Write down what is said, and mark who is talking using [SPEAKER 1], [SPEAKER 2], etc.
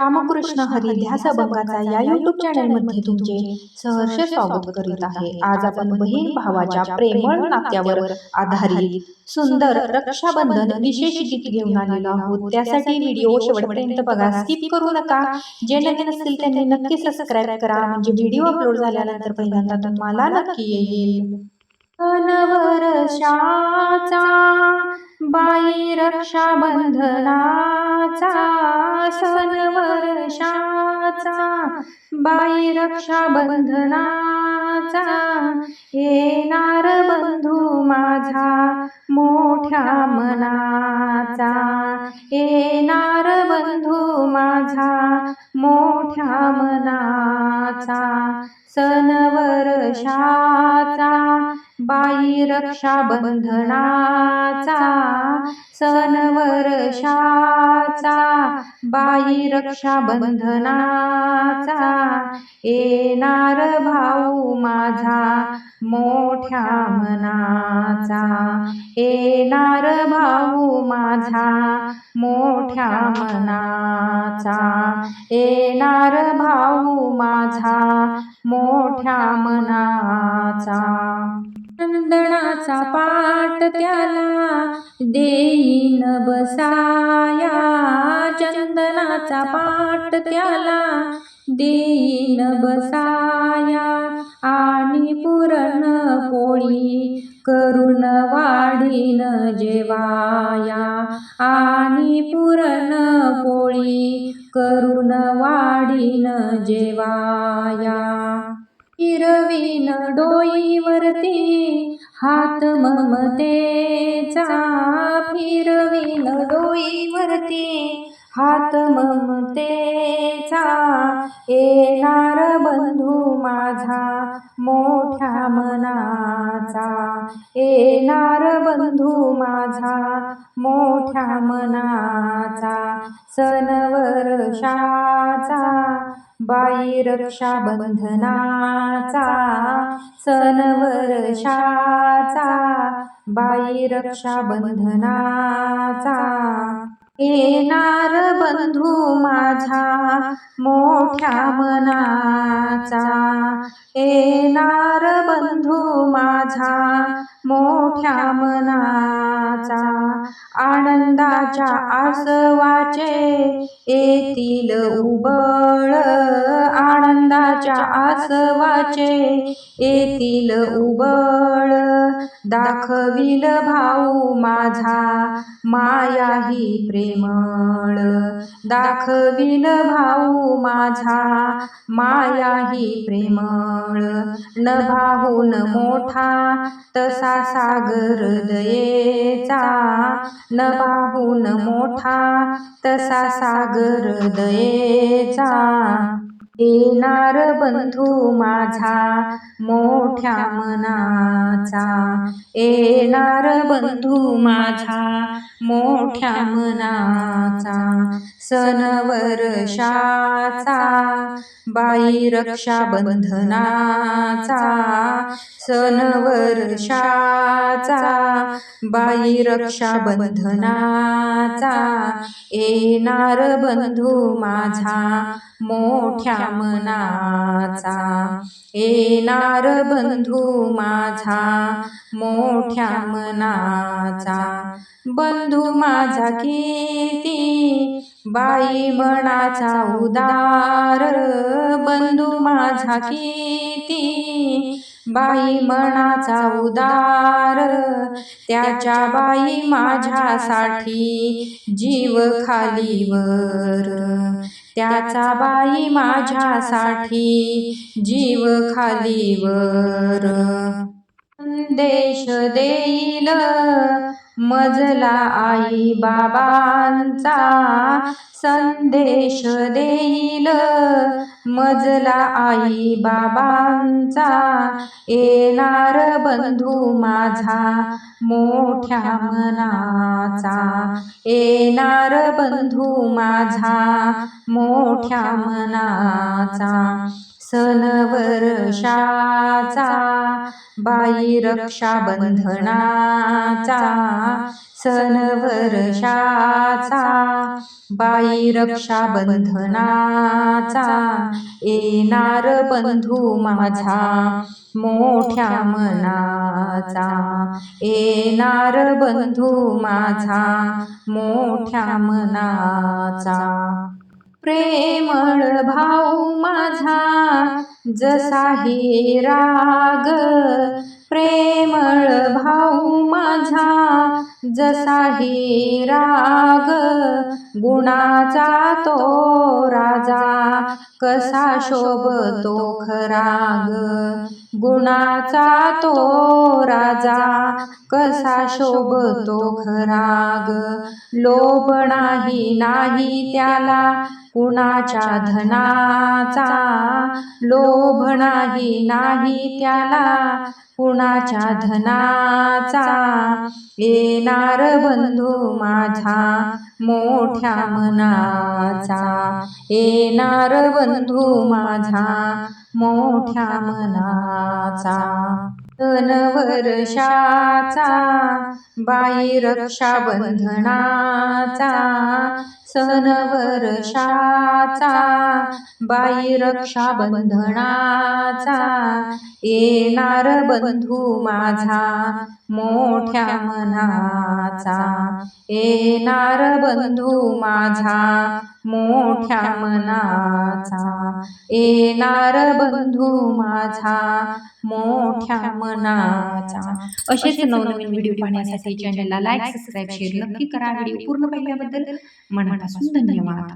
[SPEAKER 1] रामकृष्ण हरी ध्यास अभंगाचा या युट्यूब चॅनलमध्ये तुमचे सहर्ष स्वागत करीत आहे. आज आपण बहीण भावाच्या प्रेमळ नात्यावर आधारित सुंदर रक्षाबंधन विशेष गीत घेऊन आलेलो आहोत. त्यासाठी व्हिडिओ शेवटपर्यंत बघा. स्किप करू नका. जे नवीन असतील त्यांनी नक्की सबस्क्राईब करा. म्हणजे व्हिडिओ अपलोड झाल्यानंतर पहिल्यांदा तुम्हाला नक्की येईल. बाई रक्षाबंधनाचा सण वर्षाचा बाई रक्षाबंधनाचा येणार बंधू माझा मोठ्या मनाचा. येणार बंधू माझा मोठ्या मनाचा सण वर्षाचा बाई रक्षाबंधनाचा सण वर्षाचा बाई रक्षाबंधनाचा येणार भाऊ माझा मोठ्या मनाचा येणार भाऊ माझा मोठ्या मनाचा येणार भाऊ माझा मोठ्या मनाचा. चंदनाचा पाट त्याला देईन बसाया. चंदनाचा पाट त्याला देईन बसाया. आणि पुरण पोळी करून वाढीन जेवाया. आणि पुरण पोळी करून वाढीन जेवाया. फिरवीन डोईवरती हात ममतेचा फिरवीन डोईवरती हात ममतेचा येणार बंधू माझा मोठ्या मनाचा. येणार बंधू माझा मोठ्या मनाचा. सणवर्षाचा बाई रक्षाबंधनाचा सण वर्षाचा बाई रक्षाबंधनाचा. येणार बंधू माझा मोठ्या मनाचा. येणार बंधू माझा मोठ्या मनाचा. आनंदाच्या आसवाचे येतील उबळ आनंदाच्या आसवाचे येतील उबळ. दाखविल भाऊ माझा मायाही प्रेमळ. दाखविल भाऊ माझा मायाही प्रेमळ. न भाऊन मोठा तसा सागर दयेचा. न पाहून मोठा तसा सागर दयेचा. येणार बंधू माझा मोठ्या मनाचा. येणार बंधू माझा मोठ्या मनाचा. सणवर्षाचा बाई रक्षाबंधनाचा. सण वर्षाचा बाई रक्षाबंधनाचा. येणार बंधू माझा मोठ्या मनाचा. येणार बंधू माझा मोठ्या मनाचा. बंधू माझा किती बाई मनाचा उदार. बंधू माझा किती बाई मनाचा उदार. त्याच्या बाई माझ्यासाठी जीव खालीवर त्याचा बाई माझ्यासाठी जीव खालीवर संदेश देईल. मजला आई बाबांचा संदेश देईल. मजला आई बाबांचा येणार बंधू माझा मोठ्या मनाचा. येणार बंधू माझा मोठ्या मनाचा. सन वर्षाचा बाई रक्षाबंधनाचा सन वर्षाचा बाई रक्षाबंधनाचा येणार बंधू माझा मोठ्या मनाचा. येणार बंधू माझा मोठ्या मनाचा. प्रेमळ भाऊ जसा हे ग प्रेमळ भाऊ माझा जसा राग गुणाचा तो राजा कसा शोभतो खराग? गुणाचा तो राजा कसा शोभतो खराग? लोभ नाही नाही त्याला कुणाच्या धनाचा लोभ नाही नाही त्याला कोणाच्या धनाचा? येणार बंधू माझा मोठ्या मनाचा? येणार बंधू माझा मोठ्या मनाचा तन वर्षाचा बाई रक्षाबंधनाचा सन वर्षाचा बाई रक्षाबंधनाचा येणार बंधू माझा मोठ्या मनाचा येणार बंधू माझा मोठ्या मनाचा येणार बंधू माझा मोठ्या मनाचा. असेच नवनवीन व्हिडिओ पाहण्यासाठी चॅनलला लाईक सबस्क्राईब शेअर नक्की करा व्हिडिओ पूर्ण पाहिल्याबद्दल मनापासून धन्यवाद.